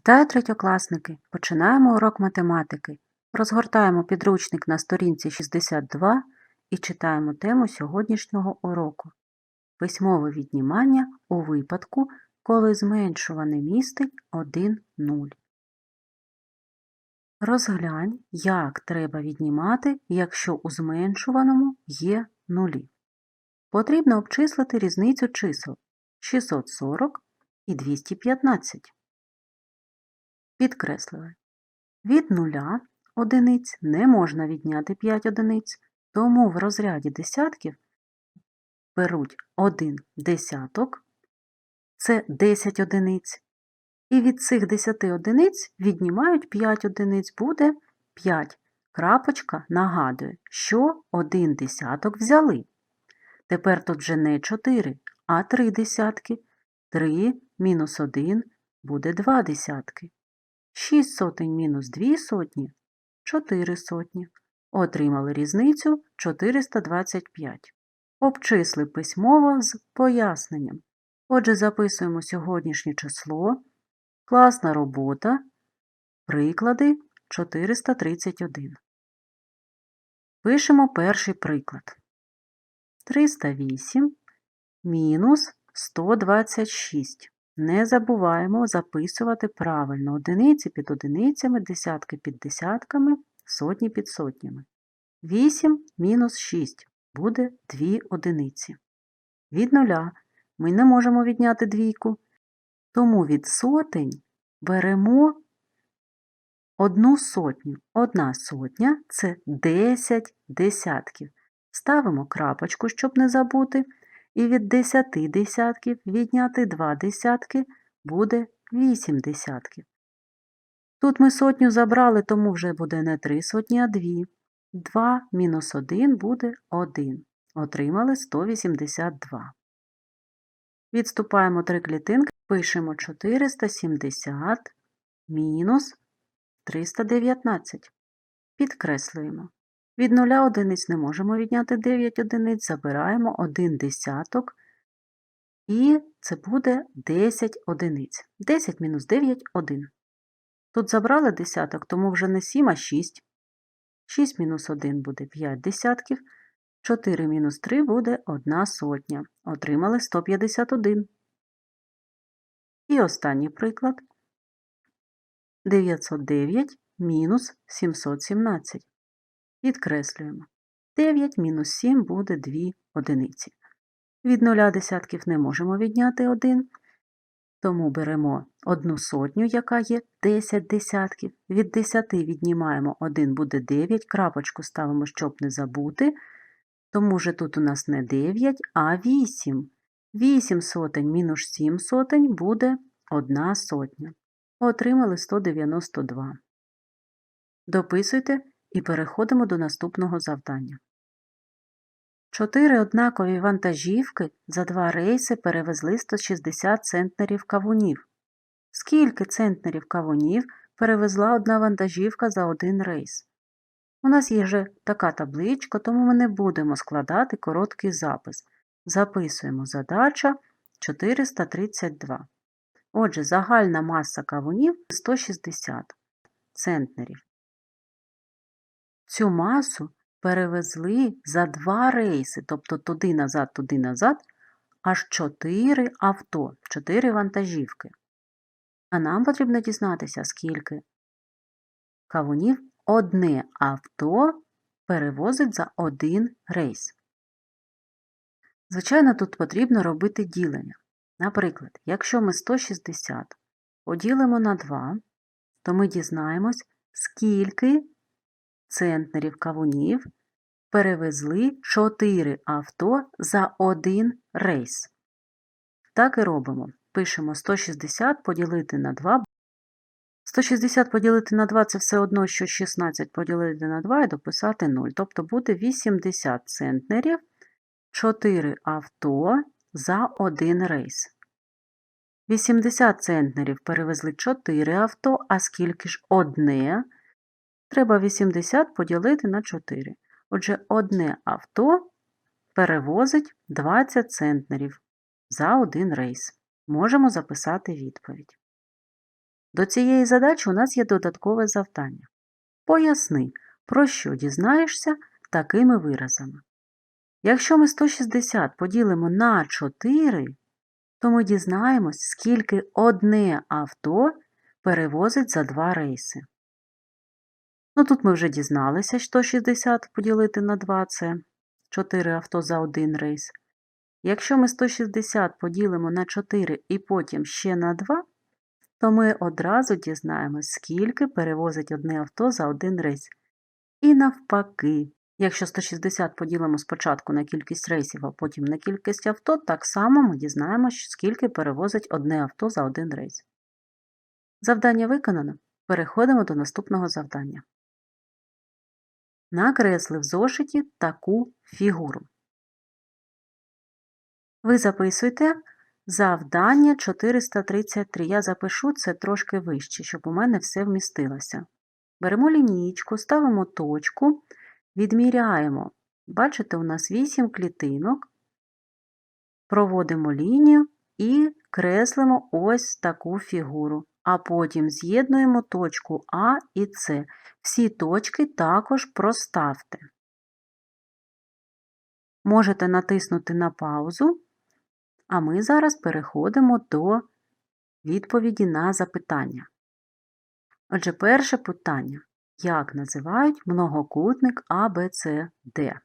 Вітаю третьокласники! Починаємо урок математики. Розгортаємо підручник на сторінці 62 і читаємо тему сьогоднішнього уроку. Письмове віднімання у випадку, коли зменшуване містить 1 0. Розглянь, як треба віднімати, якщо у зменшуваному є нулі. Потрібно обчислити різницю чисел 640 і 215. Підкреслили. Від нуля одиниць не можна відняти 5 одиниць, тому в розряді десятків беруть 1 десяток, це 10 одиниць, і від цих 10 одиниць віднімають 5 одиниць, буде 5. Крапочка нагадує, що 1 десяток взяли. Тепер тут вже не 4, а 3 десятки. 3 мінус 1 буде 2 десятки. 6 сотень мінус 2 сотні 4 сотні. Отримали різницю 425. Обчисли письмово з поясненням. Отже, записуємо сьогоднішнє число, класна робота, приклади 431. Пишемо перший приклад. 308 мінус 126. Не забуваємо записувати правильно одиниці під одиницями, десятки під десятками, сотні під сотнями. 8 мінус 6 буде 2 одиниці. Від нуля ми не можемо відняти двійку, тому від сотень беремо одну сотню. Одна сотня це 10 десятків. Ставимо крапочку, щоб не забути. І від 10 десятків відняти 2 десятки буде 8 десятків. Тут ми сотню забрали, тому вже буде не 3 сотні, а 2. 2 мінус 1 буде 1. Отримали 182. Відступаємо 3 клітинки, пишемо 470 мінус 319. Підкреслюємо. Від нуля одиниць не можемо відняти 9 одиниць, забираємо 1 десяток, і це буде 10 одиниць. 10 мінус 9 – 1. Тут забрали десяток, тому вже не 7, а 6. 6 мінус 1 буде 5 десятків, 4 мінус 3 буде 1 сотня. Отримали 151. І останній приклад. 909 мінус 717. Підкреслюємо. 9 мінус 7 буде 2 одиниці. Від нуля десятків не можемо відняти 1, тому беремо одну сотню, яка є 10 десятків. Від 10 віднімаємо 1 буде 9, крапочку ставимо, щоб не забути. Тому вже тут у нас не 9, а 8. 8 сотень мінус 7 сотень буде 1 сотня. Отримали 192. Дописуйте і переходимо до наступного завдання. Чотири однакові вантажівки за два рейси перевезли 160 центнерів кавунів. Скільки центнерів кавунів перевезла одна вантажівка за один рейс? У нас є вже така табличка, тому ми не будемо складати короткий запис. Записуємо задача 432. Отже, загальна маса кавунів 160 центнерів. Цю масу перевезли за два рейси, тобто туди назад, туди назад, аж чотири авто, чотири вантажівки. А нам потрібно дізнатися, скільки кавунів одне авто перевозить за один рейс. Звичайно, тут потрібно робити ділення. Наприклад, якщо ми 160 поділимо на 2, то ми дізнаємось, скільки центнерів кавунів перевезли 4 авто за один рейс. Так і робимо. Пишемо 160 поділити на 2. 160 поділити на 2 це все одно, що 16 поділити на 2 і дописати 0. Тобто буде 80 центнерів 4 авто за один рейс. 80 центнерів перевезли 4 авто, а скільки ж одне – Треба 80 поділити на 4. Отже, одне авто перевозить 20 центнерів за один рейс. Можемо записати відповідь. До цієї задачі у нас є додаткове завдання. Поясни, про що дізнаєшся такими виразами. Якщо ми 160 поділимо на 4, то ми дізнаємось, скільки одне авто перевозить за два рейси. Ну, тут ми вже дізналися, що 160 поділити на 2 це 4 авто за один рейс. Якщо ми 160 поділимо на 4 і потім ще на 2, то ми одразу дізнаємось, скільки перевозить одне авто за один рейс. І навпаки, якщо 160 поділимо спочатку на кількість рейсів, а потім на кількість авто, так само ми дізнаємось, скільки перевозить одне авто за один рейс. Завдання виконано. Переходимо до наступного завдання. Накресли в зошиті таку фігуру. Ви записуйте завдання 433. Я запишу це трошки вище, щоб у мене все вмістилося. Беремо лінійку, ставимо точку, відміряємо. Бачите, у нас 8 клітинок. Проводимо лінію і креслимо ось таку фігуру. А потім з'єднуємо точку А і С. Всі точки також проставте. Можете натиснути на паузу, а ми зараз переходимо до відповіді на запитання. Отже, перше питання. Як називають многокутник ABCD?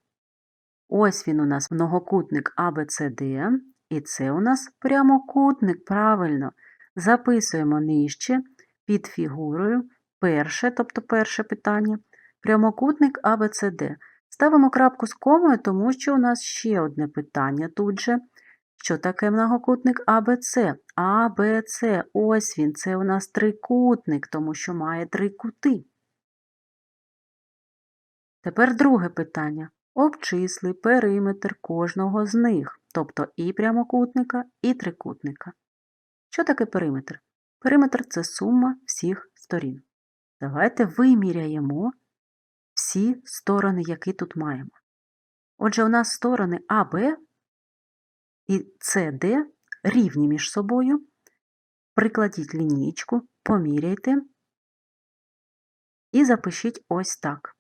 Ось він у нас многокутник ABCD, і це у нас прямокутник, правильно. Записуємо нижче під фігурою перше, тобто перше питання, прямокутник ABCD. Ставимо крапку з комою, тому що у нас ще одне питання тут же. Що таке многокутник АБЦ? АБЦ, ось він, це у нас трикутник, тому що має три кути. Тепер друге питання. Обчисли периметр кожного з них, тобто і прямокутника, і трикутника. Що таке периметр? Периметр це сума всіх сторін. Давайте виміряємо всі сторони, які тут маємо. Отже, у нас сторони АБ і СД рівні між собою. Прикладіть лінійку, поміряйте і запишіть ось так.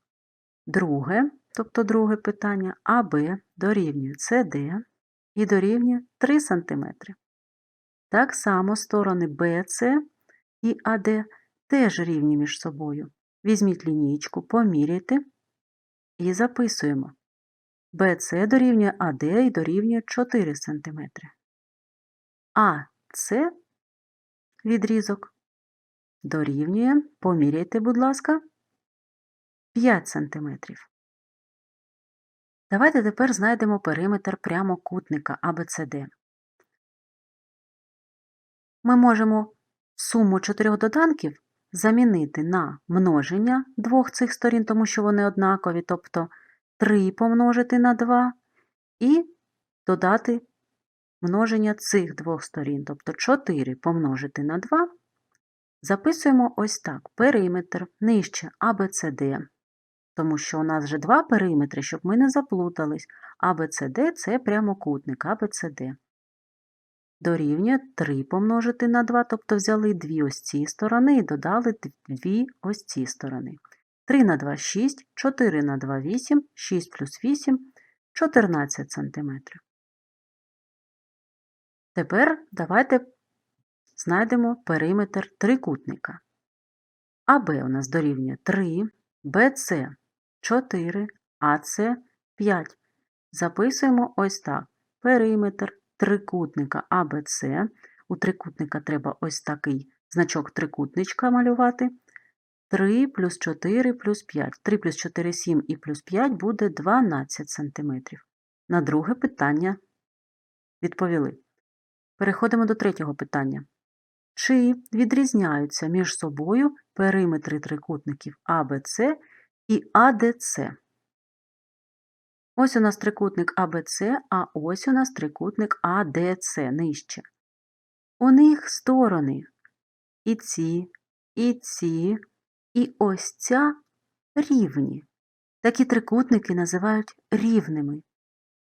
Друге, тобто друге питання, АБ дорівнює СД і дорівнює 3 см. Так само сторони BC і АД теж рівні між собою. Візьміть лінійку, поміряйте і записуємо. BC дорівнює АД і дорівнює 4 см. А С відрізок дорівнює, поміряйте, будь ласка, 5 см. Давайте тепер знайдемо периметр прямокутника ABCD. Ми можемо суму чотирьох доданків замінити на множення двох цих сторін, тому що вони однакові, тобто 3 помножити на 2 і додати множення цих двох сторін, тобто 4 помножити на 2. Записуємо ось так: периметр нижче ABCD, тому що у нас вже два периметри, щоб ми не заплутались. ABCD – це прямокутник ABCD. Дорівнює 3 помножити на 2, тобто взяли дві ось ці сторони і додали дві ось ці сторони. 3 на 2 – 6, 4 на 2 – 8, 6 плюс 8 – 14 см. Тепер давайте знайдемо периметр трикутника. АБ у нас дорівнює 3, БЦ 4, АЦ 5. Записуємо ось так. Периметр трикутника АБЦ. У трикутника треба ось такий значок трикутничка малювати. 3 плюс 4 плюс 5. 3 плюс 4 7 і плюс 5 буде 12 см. На друге питання відповіли. Переходимо до третього питання. Чи відрізняються між собою периметри трикутників АБЦ і АДЦ? Ось у нас трикутник АБЦ, а ось у нас трикутник АДЦ нижче. У них сторони і ці, і ці, і ось ця рівні. Такі трикутники називають рівними.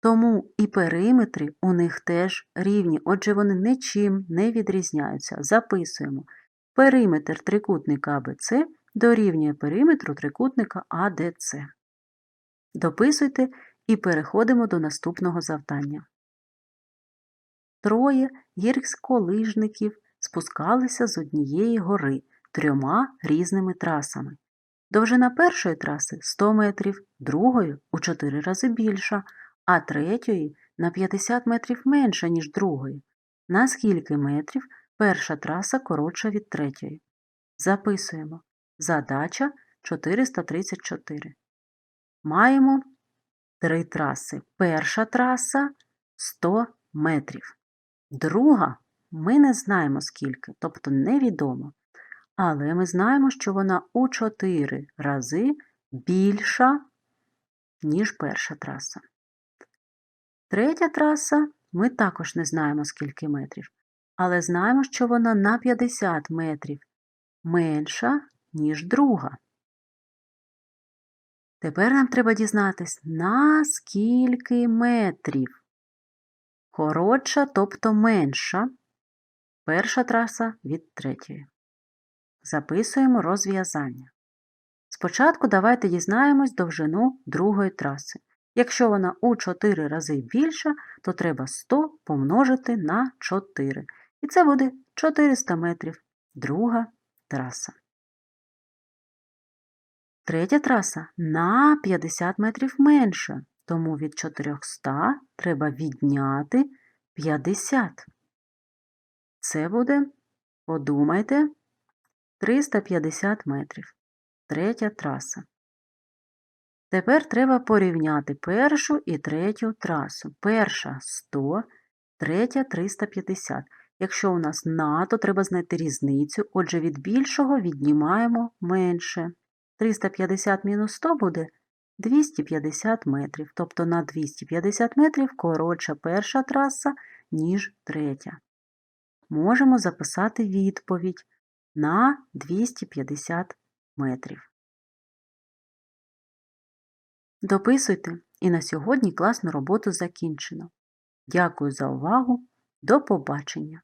Тому і периметри у них теж рівні, отже, вони нічим не відрізняються. Записуємо. Периметр трикутника АБЦ дорівнює периметру трикутника АДЦ. Дописуйте і переходимо до наступного завдання. Троє гірськолижників спускалися з однієї гори трьома різними трасами. Довжина першої траси 100 метрів, другої у 4 рази більша, а третьої на 50 метрів менша, ніж другої. На скільки метрів перша траса коротша від третьої? Записуємо. Задача 434. Маємо три траси. Перша траса 100 метрів. Друга ми не знаємо скільки, тобто невідомо. Але ми знаємо, що вона у 4 рази більша, ніж перша траса. Третя траса ми також не знаємо скільки метрів, але знаємо, що вона на 50 метрів менша, ніж друга. Тепер нам треба дізнатись, на скільки метрів. Коротша, тобто менша, перша траса від третьої. Записуємо розв'язання. Спочатку давайте дізнаємось довжину другої траси. Якщо вона у 4 рази більша, то треба 100 помножити на 4. І це буде 400 метрів. Друга траса. Третя траса на 50 метрів менша, тому від 400 треба відняти 50. Це буде, подумайте, 350 метрів. Третя траса. Тепер треба порівняти першу і третю трасу. Перша 100, третя 350. Якщо у нас на, то треба знайти різницю, отже від більшого віднімаємо менше. 350 мінус 100 буде 250 метрів, тобто на 250 метрів коротша перша траса, ніж третя. Можемо записати відповідь на 250 метрів. Дописуйте, і на сьогодні класну роботу закінчено. Дякую за увагу. До побачення!